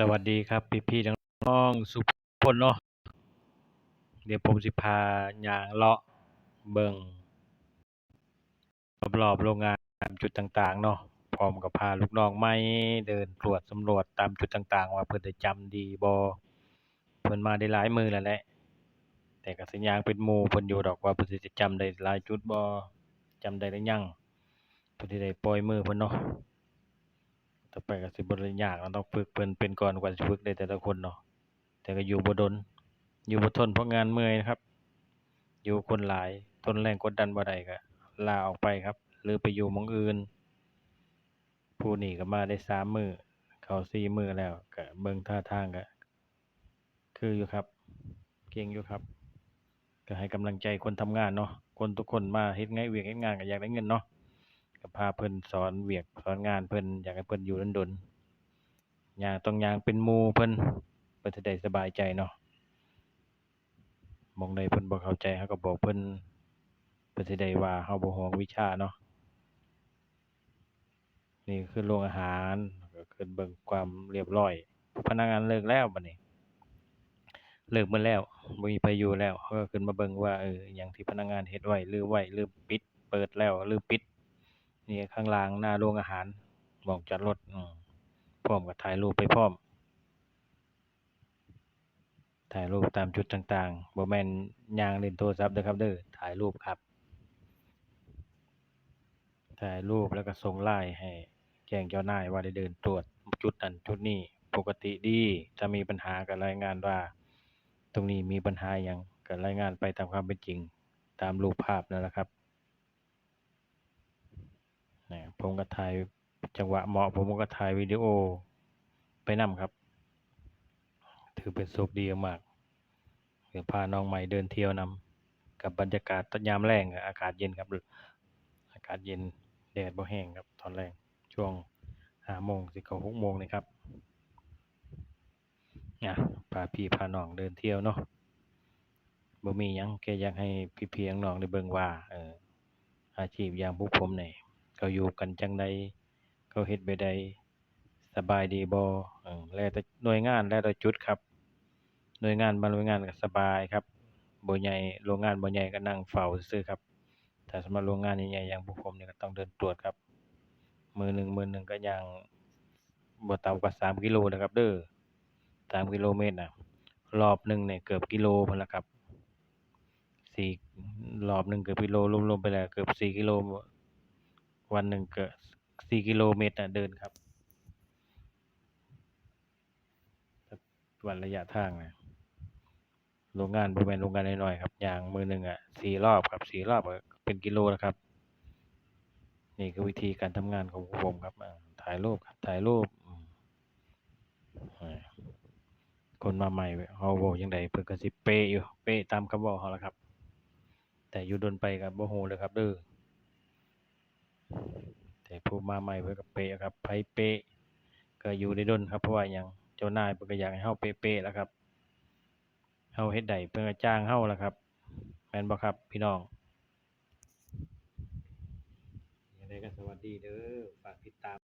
สวัสดีครับ พี่ๆน้องสุขทุกคนเนาะเดี๋ยวผมสิพาย่างเลาะเบิงรอบๆโรงงานตามจุดต่าง ๆ เนาะพร้อมกับพาลูกน้องใหม่เดินตรวจสำรวจตามจุดต่าง ๆ ว่าเพิ่นได้จำดีบ่เพิ่อนมาได้หลายมือแล้วแหละแต่กสิย่าเป็นหมู่เพิ่นอยู่ดอกว่าเพิ่นสิจำได้หลายจุดบ่จำได้หรือยังเพิ่นสิได้ปล่อยมือเพิ่นเนาะ ต่อไปก็สิบ่ได้ยากเราต้องฝึกเพิ่นเป็นก่อนกว่าสิฝึกได้แต่ละคนเนาะแต่ก็อยู่บ่ดน อยู่บ่ทนเพราะงานเมื่อยนะครับ อยู่คนหลายทนแรงกดดันบ่ได้ก็ลาออกไปครับ หรือไปอยู่มองอื่น ผู้นี้ก็มาได้สามมือเขาสี่มือแล้วก็เบิ่งท่าทางก็คืออยู่ครับ เก่งอยู่ครับ ก็ให้กำลังใจคนทำงานเนาะคนทุกคนมาเฮ็ดงานเวียกเฮ็ดงานก็อยากได้เงินเนาะ ก็พาเพิ่นสอนเวียกสอนงานเพิ่นอยากให้เพิ่นอยู่ดนๆย่างต้องย่างเป็นมูเพิ่นเพิ่นสิได้สบายใจเนาะมองใดเพิ่นบ่เข้าใจเราก็บอกเพิ่นเพิ่นสิได้ว่าเราบ่ฮ้วงวิชาเนาะนี่คือโรงอาหารก็ขึ้นเบิ่งความเรียบร้อย พนักงานเลิกแล้วบัดนี้เลิกหมดแล้วบ่มีไผอยู่แล้วเขาก็ขึ้นมาเบิ่งว่าเอออิหยังที่พนักงานเฮ็ดไว้ลือไว้ลืมปิด เปิดแล้วลืมปิด นี่ข้างล่างหน้าโรงอาหารมองจอดรถพร้อมกับถ่ายรูปไปพร้อม ถ่ายรูปตามจุดต่างๆบ่แมนยางเล่นโทรศัพท์เด้อครับเด้อถ่ายรูปครับ ถ่ายรูปแล้วก็ส่ง LINE ให้แจ้งเจ้านายว่าได้เดินตรวจจุดนั้นจุดนี้ปกติดีถ้ามีปัญหาก็รายงานว่า ตรงนี้มีปัญหาหยังก็รายงานไปตามความเป็นจริง ตามรูปภาพนั่นแหละครับนะ ผมก็ถ่ายจังหวะเหมาะผมก็ถ่ายวิดีโอไปนำครับ ถือเป็นโชคดีมากๆได้พาน้องใหม่เดินเที่ยวนำกับบรรยากาศตอนยามแลงก็อากาศเย็นครับอากาศเย็นแดดบ่แรงครับตอนแลงช่วง5โมงสิเข้า6โมงนี่ครับอะพาพี่พาน้องเดินเที่ยวเนาะบ่มียังแค่อยากให้พี่ๆน้องได้เบิ่งว่าเอออาชีพอย่างพวกผมนี่ เขาอยู่กันจังใดเขาเฮ็ดแบบใดสบายดีบอแล้วแต่หน่วยงานแล้วแต่จุดครับ หน่วยงานบางหน่วยงานก็สบายครับบ่ใหญ่โรงงานบ่ใหญ่ก็นั่งเฝ้าซื่อครับถ้าสำหรับโรงงานใหญ่ๆอย่างพวกผมเนี่ยก็ต้องเดินตรวจครับ มือหนึ่งมือหนึ่งก็ย่างบ่ต่ำกว่า3กิโลนะครับ เด้อ3กิโลเมตรนะรอบหนึ่งเนี่ยเกือบกิโลพุ่นละครับสี่รอบหนึ่งเกือบกิโลรวมๆไปแล้วเกือบสี่กิโล วันหนึ่งเก็สี่กิโลเมตรนะเดินครับวันระยะทางนะโรงงานบ่แม่นโรงงานน้อยๆครับย่างมือหนึ่งอะสี่รอบครับสี่รอบเป็นกิโลแล้วครับ นี่คือวิธีการทำงานของพวกผมครับถ่ายรูปครับถ่ายรูปคนมาใหม่เราเว้าจั่งใดเพิ่นก็สิเป๊ะอยู่เปตามคำเว้าเราละครับ แต่อยู่ดนไปก็บ่ฮู้เด้อครับเด้อ ผู้มาใหม่เพิ่นก็เปะครับไผเปะก็อยู่ได้ดนครับเพราะว่าหยังเจ้านายเพิ่นก็อยากให้เราเป๊ะๆล่ะครับเราเฮ็ดได้เพิ่นก็จ้างเราแล้วครับแม่นบ่ครับพี่น้องยังไงก็สวัสดีเด้อฝากติดตาม